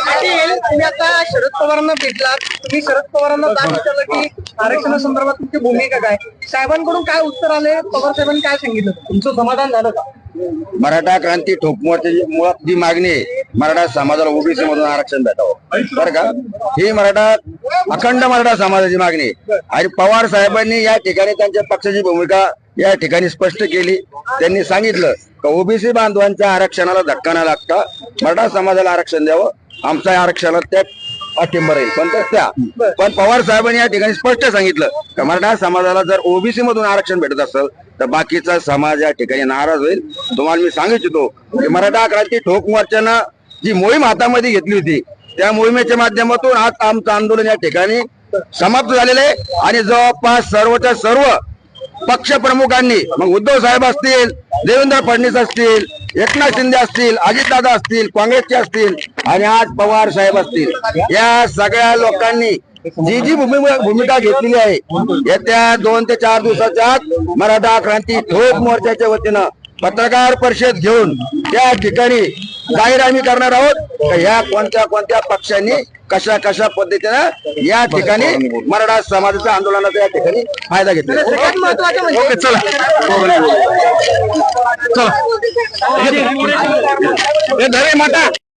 पाटील तुम्ही आता शरद पवारांना भेटलात. तुम्ही शरद पवारांना काय विचारलं की आरक्षणासंदर्भात तुमची भूमिका काय? साहेबांकडून काय उत्तर आले? पवार साहेबांनी काय सांगितलं? तुमचं समाधान झालं का? मराठा क्रांती ठोक मुळात जी मागणी आहे मराठा समाजाला ओबीसी मधून आरक्षण भेटावं. बरं का? ही मराठा अखंड मराठा समाजाची मागणी आहे. आणि पवार साहेबांनी या ठिकाणी त्यांच्या पक्षाची भूमिका या ठिकाणी स्पष्ट केली. त्यांनी सांगितलं का ओबीसी बांधवांच्या आरक्षणाला धक्का न लागता मराठा समाजाला आरक्षण द्यावं. आमच्या आरक्षणाला त्या पाठिंबा राहील. पण त्या पण पवार साहेबांनी या ठिकाणी स्पष्ट सांगितलं का मराठा समाजाला जर ओबीसी मधून आरक्षण भेटत असेल तर बाकीचा समाज या ठिकाणी नाराज होईल. तुम्हाला मी सांगू इच्छितो की मराठा क्रांती ठोक मोर्चानं जी मोहीम हातामध्ये घेतली होती त्या मोहिमेच्या माध्यमातून आज आमचं आंदोलन या ठिकाणी समाप्त झालेलं आहे. आणि जवळपास सर्वच्या सर्व पक्ष प्रमुखांनी मग उद्धव साहेब असतील देवेंद्र फडणवीस असतील एकनाथ शिंदे असतील अजितदादा असतील काँग्रेसचे असतील आणि आज पवार साहेब असतील. या सगळ्या लोकांनी जी जी भूमिका भूमिका घेतलेली आहे येत्या दोन ते चार दिवसाच्या आत मराठा क्रांती ठोक मोर्चाच्या वतीनं पत्रकार परिषद घेऊन त्या ठिकाणी जाहीर आम्ही करणार आहोत. या कोणत्या कोणत्या पक्षांनी कशा कशा पद्धतीनं या ठिकाणी मराठा समाजाच्या आंदोलनाचा या ठिकाणी फायदा घेतला. म्हणजे ओके चला. चला. हे धरे माता.